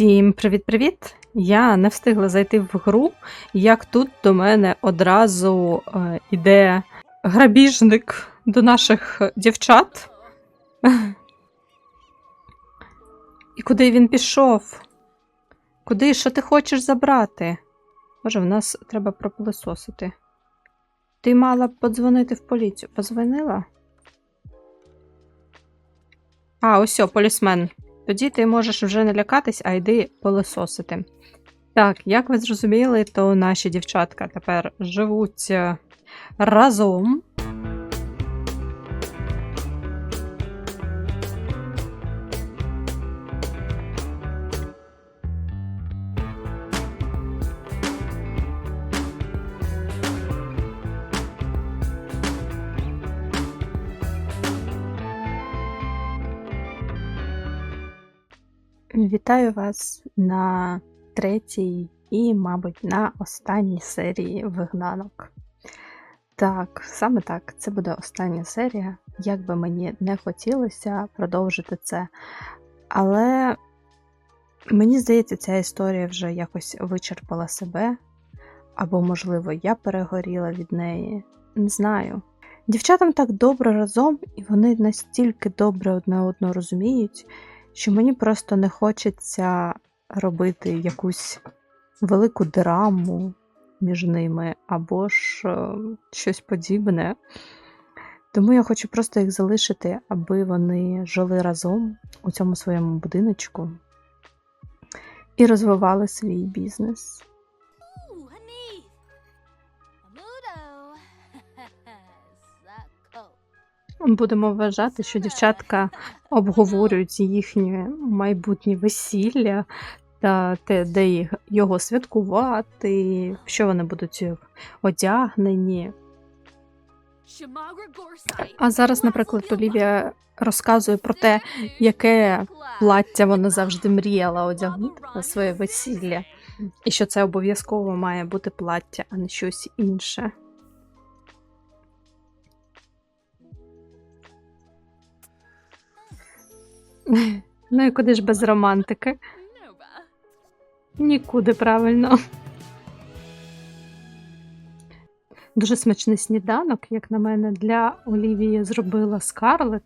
Всім привіт-привіт! Я не встигла зайти в гру, як тут до мене одразу е, іде грабіжник до наших дівчат. І куди він пішов? Куди? Що ти хочеш забрати? Боже, в нас треба пропилисосити. Ти мала б подзвонити в поліцію. Позвонила? А, ось о, полісмен. Тоді ти можеш вже не лякатись, а йди пилососити. Так, як ви зрозуміли, то наші дівчатка тепер живуть е, разом. Вітаю вас на третій і, мабуть, на останній серії вигнанок. Так, саме так, це буде остання серія. Як би мені не хотілося продовжити це. Але мені здається, ця історія вже якось вичерпала себе, або, можливо, я перегоріла від неї. Не знаю. Дівчатам так добре разом, і вони настільки добре одне одного розуміють, що мені просто не хочеться робити якусь велику драму між ними або ж е, щось подібне. Тому я хочу просто їх залишити, аби вони жили разом у цьому своєму будиночку і розвивали свій бізнес. Будемо вважати, що дівчатка обговорюють їхнє майбутнє весілля та те, де його святкувати, що вони будуть одягнені. А зараз, наприклад, Олівія розказує про те, яке плаття вона завжди мріяла одягнути на своє весілля, і що це обов'язково має бути плаття, а не щось інше. Ну і куди ж без романтики? Нікуди правильно. Дуже смачний сніданок, як на мене, для Олівії зробила Скарлет.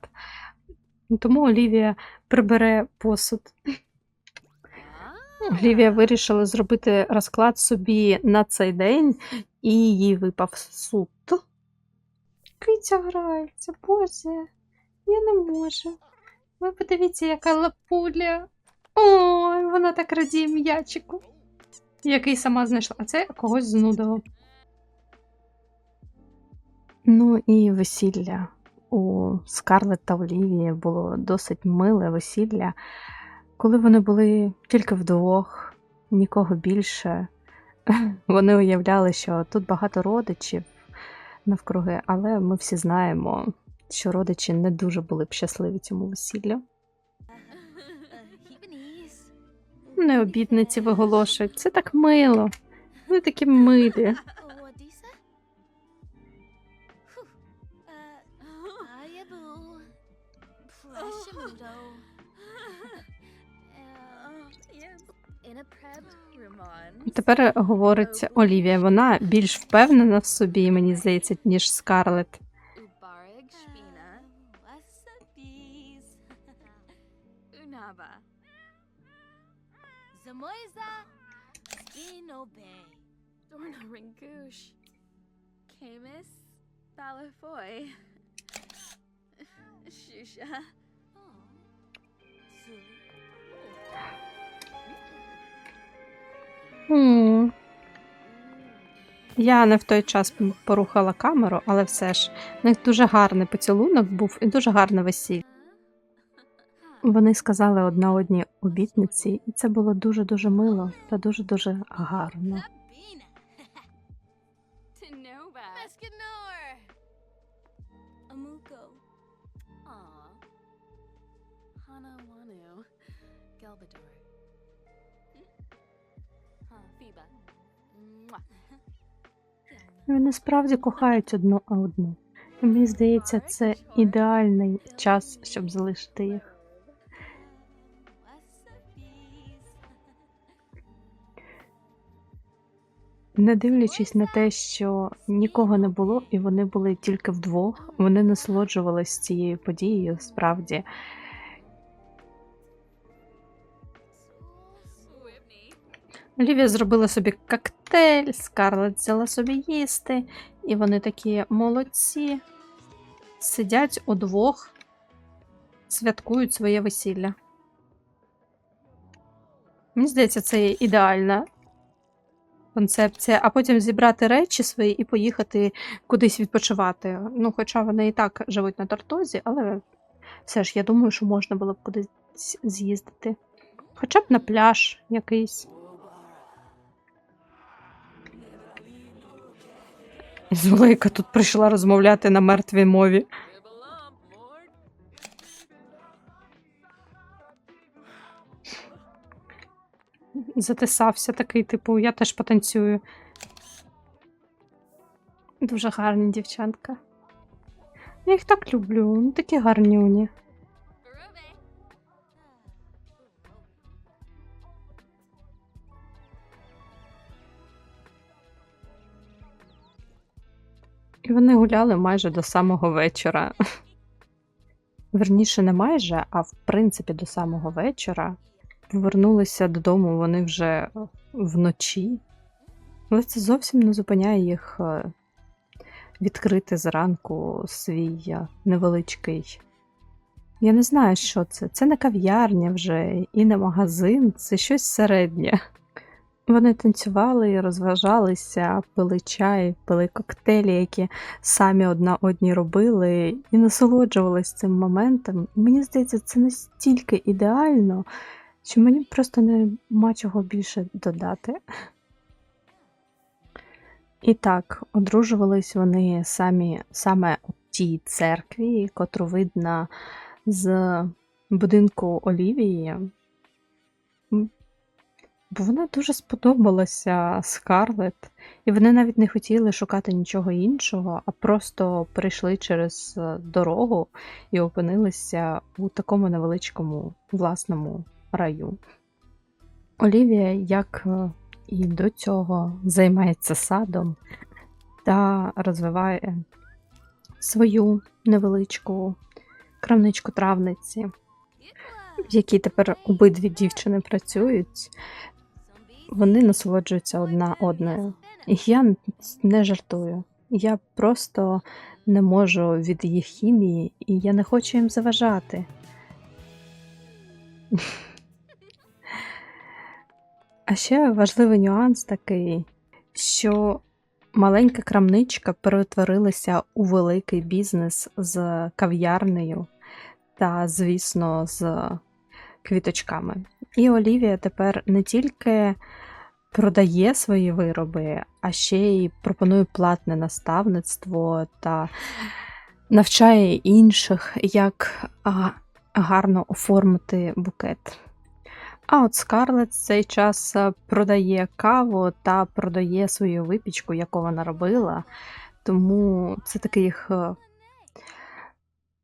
Тому Олівія прибере посуд. Олівія вирішила зробити розклад собі на цей день, і їй випав суд. Киця грається, боже, я не можу. Ви подивіться, яка лапуля. Ой, вона так радіє м'ячику. Який сама знайшла, а це когось знудило. Ну і весілля. У Скарлет та Олівії було досить миле весілля, коли вони були тільки вдвох, нікого більше. Вони уявляли, що тут багато родичів навкруги, але ми всі знаємо, що родичі не дуже були б щасливі цьому весіллю. Не обідниці виголошують. Це так мило. Вони такі милі. Тепер говорить Олівія. Вона більш впевнена в собі, мені здається, ніж Скарлет. Zamoiza. Skinobe. Dorna Ringush. Camus. Balafoy. Shusha. М. Я не в той час порухала камеру, але все ж в них дуже гарний поцілунок був і дуже гарне весілля. Вони сказали одна одній обітниці, і це було дуже-дуже мило та гарно. Fiba. Mwah. І Вони справді кохають одну одну. Мені здається, це ідеальний час, щоб залишити їх. Не дивлячись на те, що нікого не було, і вони були тільки вдвох, вони насолоджувалися цією подією справді. Олівія зробила собі коктейль, Скарлетт взяла собі їсти, і вони такі молодці. Сидять удвох, святкують своє весілля. Мені здається, це ідеальна концепція, а потім зібрати речі свої і поїхати кудись відпочивати. Ну, хоча вони і так живуть на тортозі, але все ж я думаю, що можна було б кудись з'їздити. Хоча б на пляж якийсь. Зулейка тут прийшла розмовляти на мертвій мові. Затисався такий, типу, я теж потанцюю. Дуже гарні дівчатка. Я їх так люблю, ну такі гарнюні. І вони гуляли майже до самого вечора. Верніше, не майже, а в принципі до самого вечора. Повернулися додому вони вже вночі, але це зовсім не зупиняє їх е, відкрити зранку свій е, невеличкий. Я не знаю, що це. Це не кав'ярня вже і не магазин, це щось середнє. Вони танцювали розважалися, пили чай, пили коктейлі, які самі одна одні робили, і насолоджувалися цим моментом. Мені здається, це настільки ідеально, що мені просто нема чого більше додати. І так, одружувались вони самі саме у тій церкві, котру видно з будинку Олівії. Бо вона дуже сподобалася Скарлетт, і вони навіть не хотіли шукати нічого іншого, а просто прийшли через е, дорогу і опинилися у такому невеличкому власному раю. Олівія, як е, і до цього, займається садом та розвиває свою невеличку крамничку травниці, в якій тепер обидві дівчини працюють. Вони насолоджуються одна одною. І я не жартую. Я просто не можу від їх хімії, і я не хочу їм заважати. А ще важливий нюанс такий, що маленька крамничка перетворилася у великий бізнес з кав'ярнею та, звісно, з квіточками. І Олівія тепер не тільки продає свої вироби, а ще й пропонує платне наставництво та навчає інших, як гарно оформити букет. А от Скарлет в цей час е, продає каву та продає свою випічку, яку вона робила. Тому це такий їх е,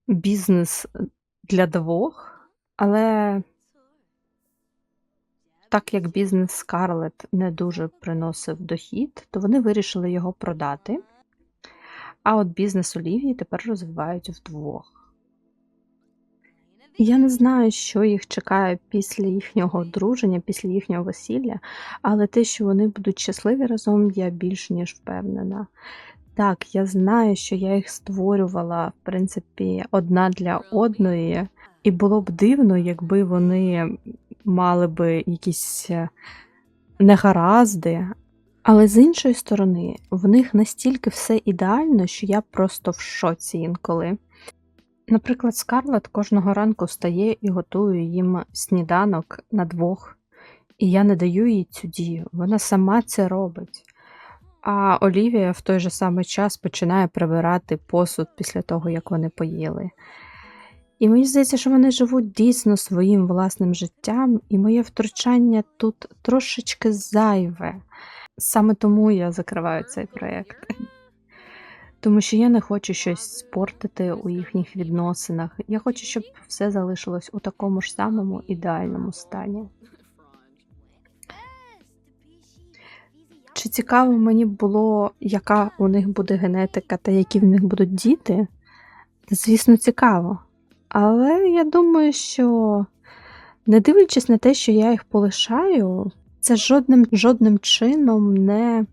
бізнес для двох. Але так як бізнес Скарлет не дуже приносив дохід, то вони вирішили його продати. А от бізнес Олівії тепер розвивають вдвох. Я не знаю, що їх чекає після їхнього одруження, після їхнього весілля, але те, що вони будуть щасливі разом, я більш ніж впевнена. Так, я знаю, що я їх створювала, в принципі, одна для одної, і було б дивно, якби вони мали би якісь е, негаразди. Але з іншої сторони, в них настільки все ідеально, що я просто в шоці інколи. Наприклад, Скарлет кожного ранку встає і готує їм сніданок на двох, і я не даю їй цю дію, вона сама це робить. А Олівія в той же самий час починає прибирати посуд після того, як вони поїли. І мені здається, що вони живуть дійсно своїм власним життям, і моє втручання тут трошечки зайве. Саме тому я закриваю цей проєкт. Тому що я не хочу щось спортити у їхніх відносинах. Я хочу, щоб все залишилось у такому ж самому ідеальному стані. Чи цікаво мені було, яка у них буде генетика та які в них будуть діти? Звісно, цікаво. Але я думаю, що не дивлячись на те, що я їх полишаю, це жодним, жодним чином не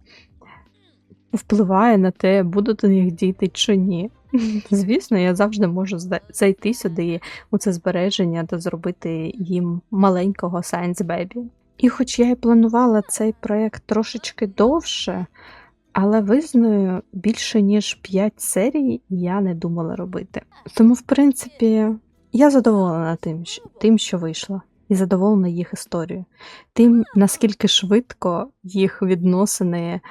впливає на те, будуть у них діти чи ні. Звісно, я завжди можу зайти сюди у це збереження та зробити їм маленького Science Baby. І хоч я і планувала цей проєкт трошечки довше, але визнаю, більше ніж 5 серій я не думала робити. Тому, в принципі, я задоволена тим, що- тим, що вийшло, і задоволена їх історією. Тим, наскільки швидко їх відносини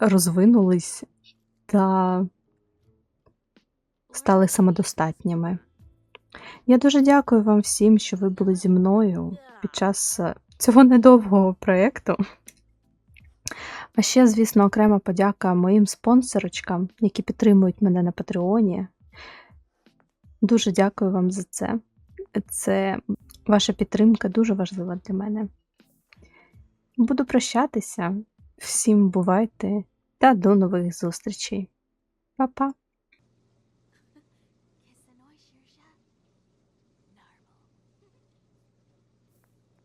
розвинулись та стали самодостатніми. Я дуже дякую вам всім, що ви були зі мною під час е, цього недовгого проєкту. А ще, звісно, окрема подяка моїм спонсорочкам, які підтримують мене на Патреоні. Дуже дякую вам за це. Це ваша підтримка дуже важлива для мене. Буду прощатися. Всім бувайте та до нових зустрічей. Па-па!